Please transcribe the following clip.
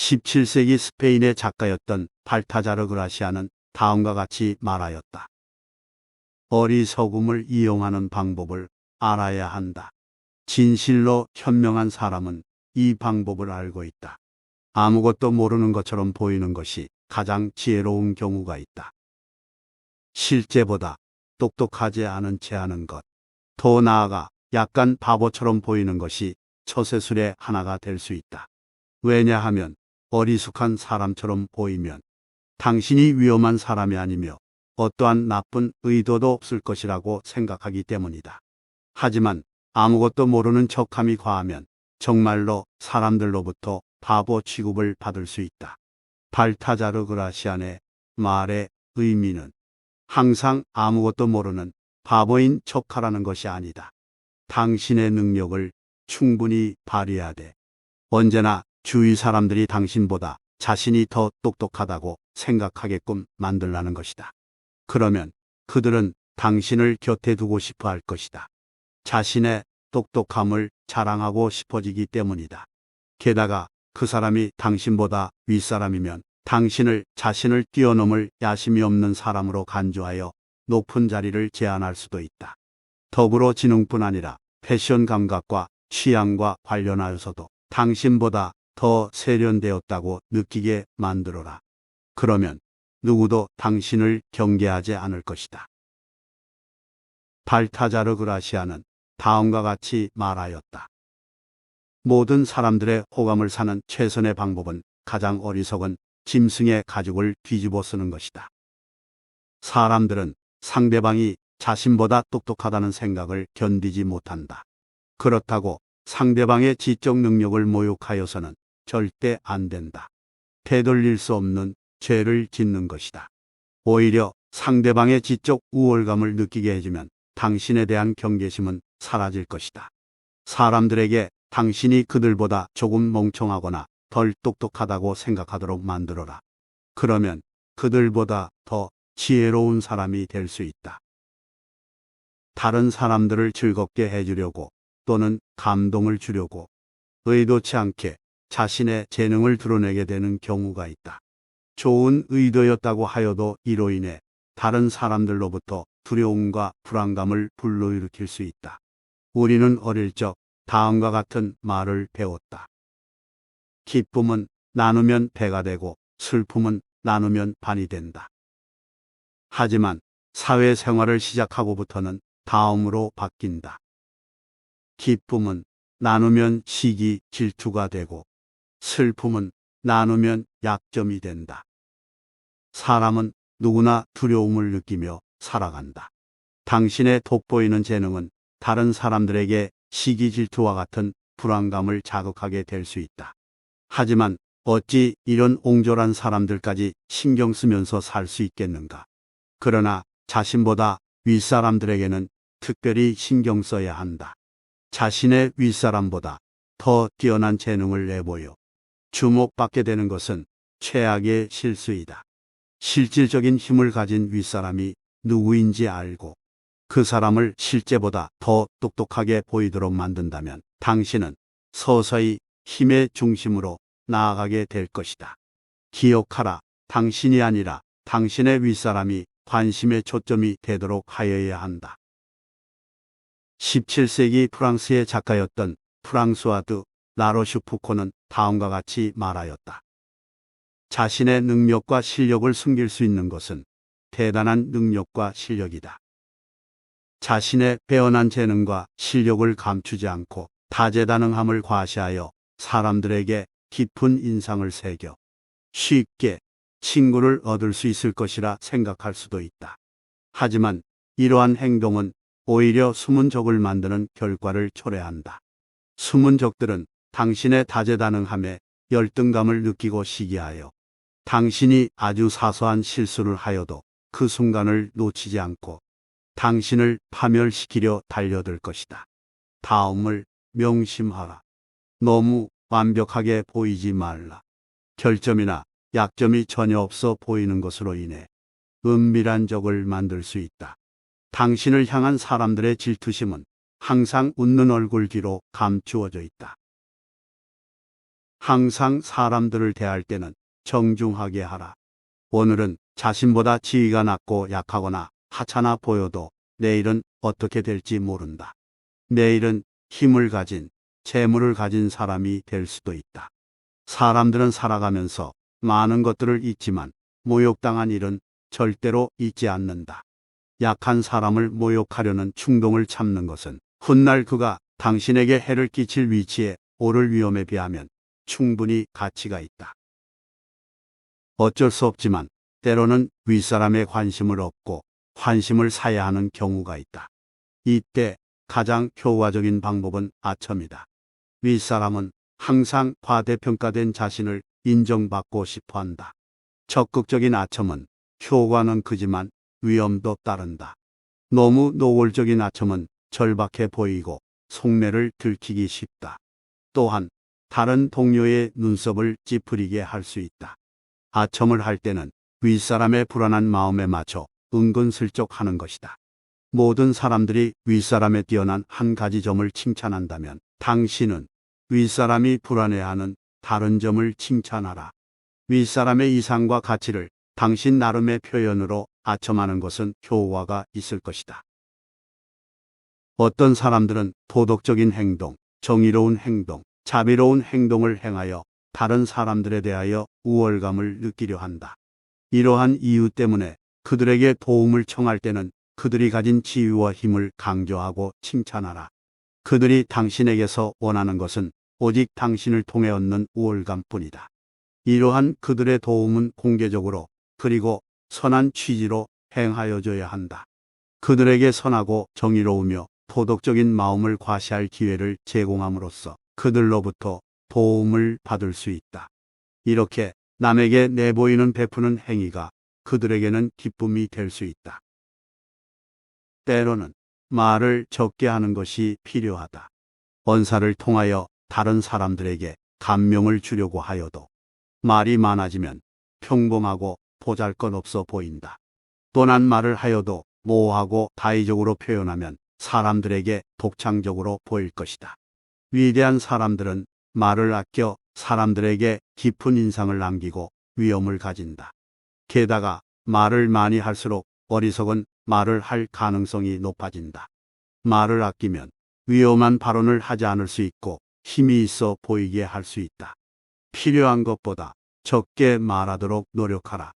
17세기 스페인의 작가였던 발타자르 그라시아는 다음과 같이 말하였다. 어리석음을 이용하는 방법을 알아야 한다. 진실로 현명한 사람은 이 방법을 알고 있다. 아무것도 모르는 것처럼 보이는 것이 가장 지혜로운 경우가 있다. 실제보다 똑똑하지 않은 채 하는 것. 더 나아가 약간 바보처럼 보이는 것이 처세술의 하나가 될 수 있다. 왜냐하면 어리숙한 사람처럼 보이면 당신이 위험한 사람이 아니며 어떠한 나쁜 의도도 없을 것이라고 생각하기 때문이다. 하지만 아무것도 모르는 척함이 과하면 정말로 사람들로부터 바보 취급을 받을 수 있다. 발타자르 그라시안의 말의 의미는 항상 아무것도 모르는 바보인 척하라는 것이 아니다. 당신의 능력을 충분히 발휘하되 언제나 주위 사람들이 당신보다 자신이 더 똑똑하다고 생각하게끔 만들라는 것이다. 그러면 그들은 당신을 곁에 두고 싶어 할 것이다. 자신의 똑똑함을 자랑하고 싶어지기 때문이다. 게다가 그 사람이 당신보다 윗사람이면 당신을 자신을 뛰어넘을 야심이 없는 사람으로 간주하여 높은 자리를 제안할 수도 있다. 더불어 지능뿐 아니라 패션 감각과 취향과 관련하여서도 당신보다 더 세련되었다고 느끼게 만들어라. 그러면 누구도 당신을 경계하지 않을 것이다. 발타자르 그라시아는 다음과 같이 말하였다. 모든 사람들의 호감을 사는 최선의 방법은 가장 어리석은 짐승의 가죽을 뒤집어 쓰는 것이다. 사람들은 상대방이 자신보다 똑똑하다는 생각을 견디지 못한다. 그렇다고 상대방의 지적 능력을 모욕하여서는 절대 안 된다. 되돌릴 수 없는 죄를 짓는 것이다. 오히려 상대방의 지적 우월감을 느끼게 해주면 당신에 대한 경계심은 사라질 것이다. 사람들에게 당신이 그들보다 조금 멍청하거나 덜 똑똑하다고 생각하도록 만들어라. 그러면 그들보다 더 지혜로운 사람이 될 수 있다. 다른 사람들을 즐겁게 해주려고 또는 감동을 주려고 의도치 않게 자신의 재능을 드러내게 되는 경우가 있다. 좋은 의도였다고 하여도 이로 인해 다른 사람들로부터 두려움과 불안감을 불러일으킬 수 있다. 우리는 어릴 적 다음과 같은 말을 배웠다. 기쁨은 나누면 배가 되고 슬픔은 나누면 반이 된다. 하지만 사회생활을 시작하고부터는 다음으로 바뀐다. 기쁨은 나누면 시기 질투가 되고 슬픔은 나누면 약점이 된다. 사람은 누구나 두려움을 느끼며 살아간다. 당신의 돋보이는 재능은 다른 사람들에게 시기 질투와 같은 불안감을 자극하게 될 수 있다. 하지만 어찌 이런 옹졸한 사람들까지 신경 쓰면서 살 수 있겠는가? 그러나 자신보다 윗사람들에게는 특별히 신경 써야 한다. 자신의 윗사람보다 더 뛰어난 재능을 내보여 주목받게 되는 것은 최악의 실수이다. 실질적인 힘을 가진 윗사람이 누구인지 알고 그 사람을 실제보다 더 똑똑하게 보이도록 만든다면 당신은 서서히 힘의 중심으로 나아가게 될 것이다. 기억하라. 당신이 아니라 당신의 윗사람이 관심의 초점이 되도록 하여야 한다. 17세기 프랑스의 작가였던 프랑스와드 라로슈 푸코는 다음과 같이 말하였다. 자신의 능력과 실력을 숨길 수 있는 것은 대단한 능력과 실력이다. 자신의 빼어난 재능과 실력을 감추지 않고 다재다능함을 과시하여 사람들에게 깊은 인상을 새겨 쉽게 친구를 얻을 수 있을 것이라 생각할 수도 있다. 하지만 이러한 행동은 오히려 숨은 적을 만드는 결과를 초래한다. 숨은 적들은 당신의 다재다능함에 열등감을 느끼고 시기하여 당신이 아주 사소한 실수를 하여도 그 순간을 놓치지 않고 당신을 파멸시키려 달려들 것이다. 다음을 명심하라. 너무 완벽하게 보이지 말라. 결점이나 약점이 전혀 없어 보이는 것으로 인해 은밀한 적을 만들 수 있다. 당신을 향한 사람들의 질투심은 항상 웃는 얼굴 뒤로 감추어져 있다. 항상 사람들을 대할 때는 정중하게 하라. 오늘은 자신보다 지위가 낮고 약하거나 하찮아 보여도 내일은 어떻게 될지 모른다. 내일은 힘을 가진, 재물을 가진 사람이 될 수도 있다. 사람들은 살아가면서 많은 것들을 잊지만 모욕당한 일은 절대로 잊지 않는다. 약한 사람을 모욕하려는 충동을 참는 것은 훗날 그가 당신에게 해를 끼칠 위치에 오를 위험에 비하면 충분히 가치가 있다. 어쩔 수 없지만 때로는 윗사람의 관심을 얻고 환심을 사야 하는 경우가 있다. 이때 가장 효과적인 방법은 아첨이다. 윗사람은 항상 과대평가된 자신을 인정받고 싶어 한다. 적극적인 아첨은 효과는 크지만 위험도 따른다. 너무 노골적인 아첨은 절박해 보이고 속내를 들키기 쉽다. 또한 다른 동료의 눈썹을 찌푸리게 할 수 있다. 아첨을 할 때는 윗사람의 불안한 마음에 맞춰 은근슬쩍 하는 것이다. 모든 사람들이 윗사람의 뛰어난 한 가지 점을 칭찬한다면 당신은 윗사람이 불안해하는 다른 점을 칭찬하라. 윗사람의 이상과 가치를 당신 나름의 표현으로 아첨하는 것은 효과가 있을 것이다. 어떤 사람들은 도덕적인 행동, 정의로운 행동, 자비로운 행동을 행하여 다른 사람들에 대하여 우월감을 느끼려 한다. 이러한 이유 때문에 그들에게 도움을 청할 때는 그들이 가진 지위와 힘을 강조하고 칭찬하라. 그들이 당신에게서 원하는 것은 오직 당신을 통해 얻는 우월감 뿐이다. 이러한 그들의 도움은 공개적으로 그리고 선한 취지로 행하여줘야 한다. 그들에게 선하고 정의로우며 도덕적인 마음을 과시할 기회를 제공함으로써 그들로부터 도움을 받을 수 있다. 이렇게 남에게 내보이는 베푸는 행위가 그들에게는 기쁨이 될 수 있다. 때로는 말을 적게 하는 것이 필요하다. 언사를 통하여 다른 사람들에게 감명을 주려고 하여도 말이 많아지면 평범하고 보잘 것 없어 보인다. 뻔한 말을 하여도 모호하고 다의적으로 표현하면 사람들에게 독창적으로 보일 것이다. 위대한 사람들은 말을 아껴 사람들에게 깊은 인상을 남기고 위엄을 가진다. 게다가 말을 많이 할수록 어리석은 말을 할 가능성이 높아진다. 말을 아끼면 위험한 발언을 하지 않을 수 있고 힘이 있어 보이게 할 수 있다. 필요한 것보다 적게 말하도록 노력하라.